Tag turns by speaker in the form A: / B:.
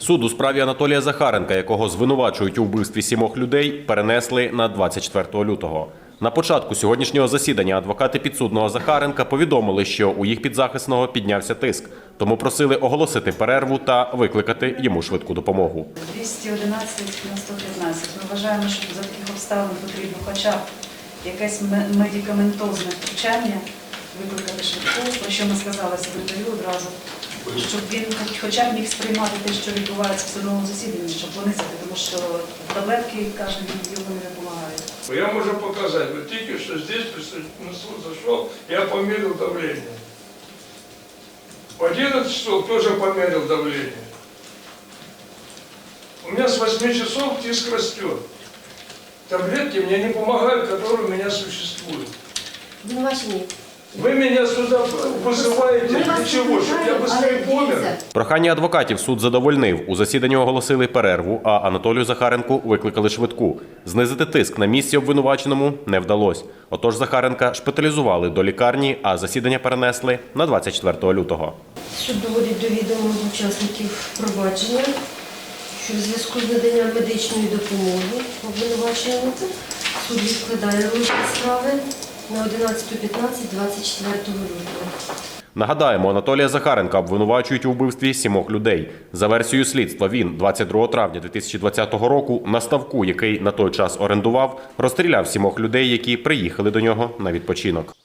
A: Суд у справі Анатолія Захаренка, якого звинувачують у вбивстві сімох людей, перенесли на 24 лютого. На початку сьогоднішнього засідання адвокати підсудного Захаренка повідомили, що у їх підзахисного піднявся тиск, тому просили оголосити перерву та викликати йому швидку допомогу.
B: 211 на 115. Ми вважаємо, що за таких обставин потрібно хоча б якесь ме- медикаментозне втручання, викликати швидку, про що ми сказали секретарю одразу, щоб він хоч- хоча б міг сприймати те, що відбувається в судовому засіданні, щоб понизити, тому що таблетки, каже, йому не допомагають.
C: Я можу показати, вот тільки що здесь на суд зашел, я померил давление. В 11 часов тоже померил давление. У меня с 8 часов тиск растет. Таблетки мне не помогают, которые у меня существуют. Вы меня сюда вызываете
D: Ми
C: для
D: вас
C: чего? Чтобы я
D: слухаємо, але
C: быстрее помер?
D: дивіться,
A: Прохання адвокатів суд задовольнив. У засіданні оголосили перерву, а Анатолію Захаренку викликали швидку. Знизити тиск на місці обвинуваченому не вдалося. Отож Захаренка шпиталізували до лікарні, а засідання перенесли на 24 лютого.
D: Суд доводить до відома учасників провадження, що в зв'язку з наданням медичної допомоги обвинуваченому суд відкладає розгляд справи на 11.15 24 лютого.
A: Нагадаємо, Анатолія Захаренка обвинувачують у вбивстві сімох людей. За версією слідства, він 22 травня 2020 року на ставку, який на той час орендував, розстріляв сімох людей, які приїхали до нього на відпочинок.